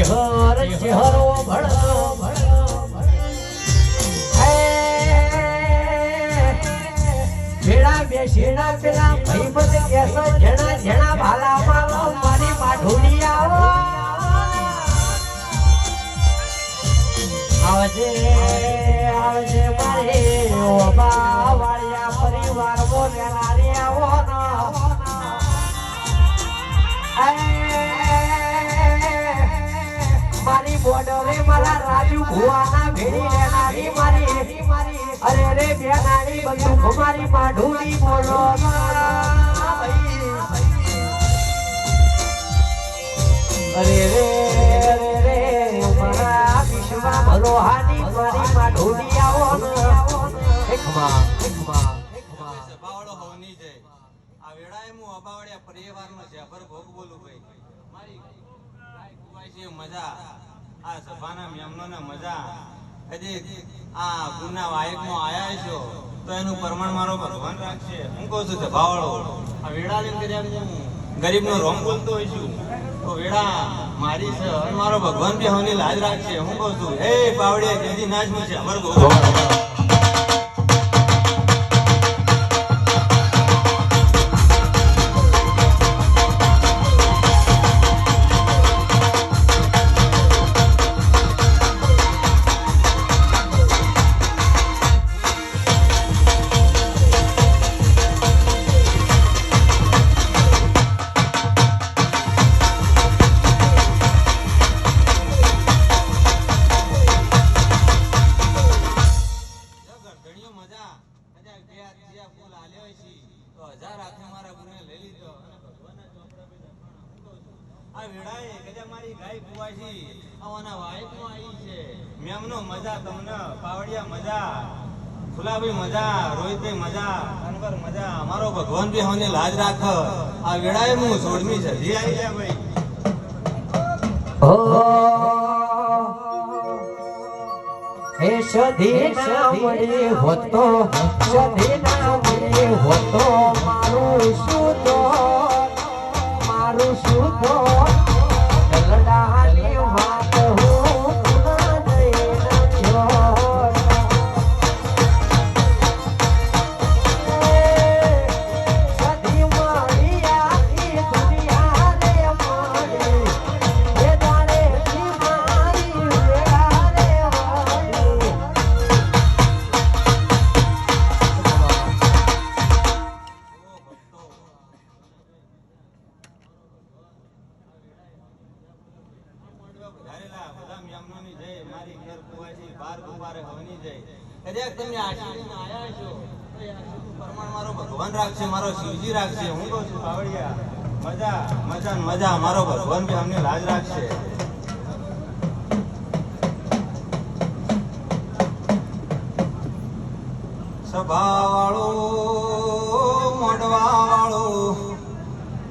ચિહર ચિહરો ભળતો હે, ભેળા બેસીના પેલા ભાઈબંધ કેસો મારી મારા રાજુ ભુવાના ભેડી લેનારી મારી અરે રે બેનારી બંદૂક મારી માઢુની બોલો અરે રે અરે રે મારા વિશ્વમાં ભલો મારી માઢુડી આવો એકમાં એકમાં. આ વેળાએ હું અબાવડિયા પરિવારનો જબર ભોગ બોલું ભાઈ. મારી કુવાય છે, મજા. આ સભાના પ્રમાણ મારો ભગવાન રાખશે. હું કહું છું સભાવાળો આ વેડા લઈને કર્યા ગરીબનો રોમ બોલતો હોય છું. તો વેડા, મારી છે મારો ભગવાન બી હવની લાજ રાખશે. હું કહું છું એ પાવડિયા જલ્દી નાચ મૂકશે. અમર આ વેળાએ મારી ગાય કુવાય છે, આવાના વાયકમાં આવી મજા તમને, પાવડિયા મજા, ફુલાભાઈ મજા, રોહિતભાઈ મજા, કનબર મજા. અમારો ભગવાન બી હવની લાજ રાખ. આ વેળાએ હું સોળમી સદી આવી ગયા ભાઈ. સધી સધી મારું ગુબારે હવની જય.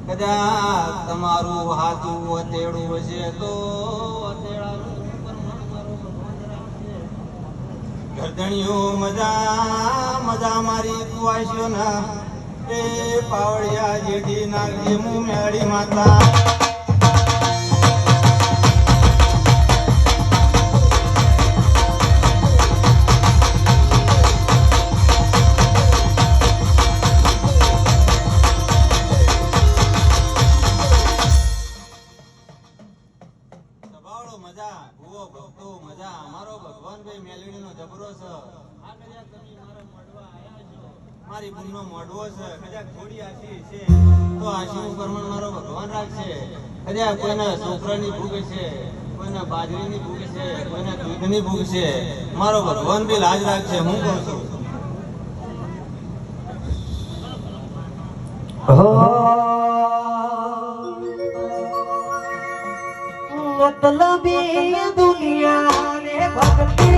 કદાચ તમારું હાથું અતેડું હશે તો હતેડાનું પ્રમાણ મારો ભગવાન રાખશે. ગરદણીઓ મજા મજા મારી કુવાશ્યો ના. એ પાવડિયા જેઠી નાગજી મું મેળી માતા. મારી બુનનો મોઢવો છે. કદાચ થોડી આશી છે, તો આશીનું પરમણ મારો ભગવાન રાખશે. કદાચ કોઈના છોકરાની ભૂખ છે, કોઈના બાજરીની ભૂખ છે, કોઈના દૂધની ભૂખ છે, મારો ભગવાન બી લાજ રાખશે. હું કહું છું. મતલબી દુનિયા ને ભક્તિની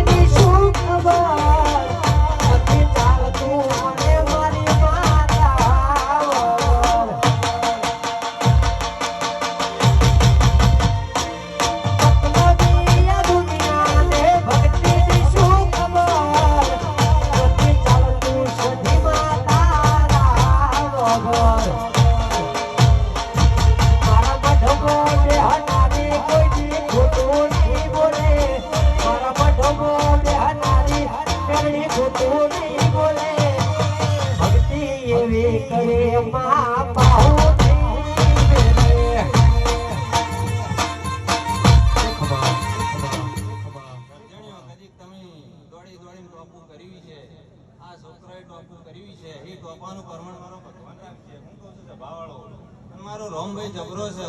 રોમભાઈ જબરો છે.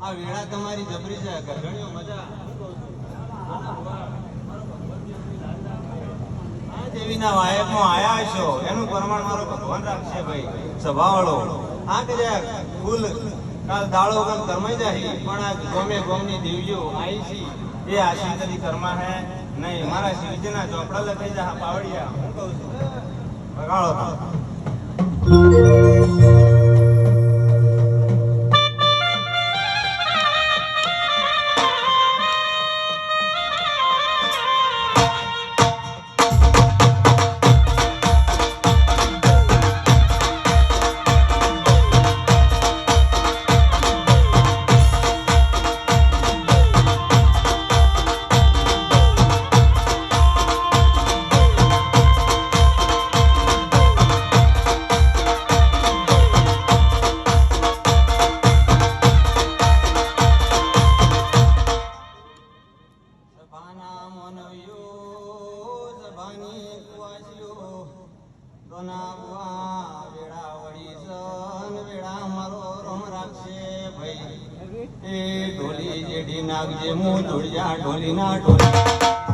આ વેળા તમારી જબરી છે. ગરગણીઓ, મજા. આ દેવીના વાયકમાં આયા છો એનું પ્રમાણ મારો ભગવાન રાખશે ભાઈ. સભાવાળો. આ કે જે ફૂલ. કાલ દાળો કાલ કરમાઈ જાય પણ આ ગોમે ગોમની દેવીઓ આવી છે. એ આશીર્વાદી કર્મા હે. નહીં, મારા શિવજીના ચોપડા લખાઈ જા પાવડિયા. હું કહું છું. બગાડો તો. સભાના મોનવીઓ, સભાની કુવાસીઓ, દોના બુઆ, વેળા સન, વેળા મારો રોમ રાખશે ભાઈ. એ ઢોલી જેડી નાગજે મું ધૂળિયા ઢોલીના ઢોલી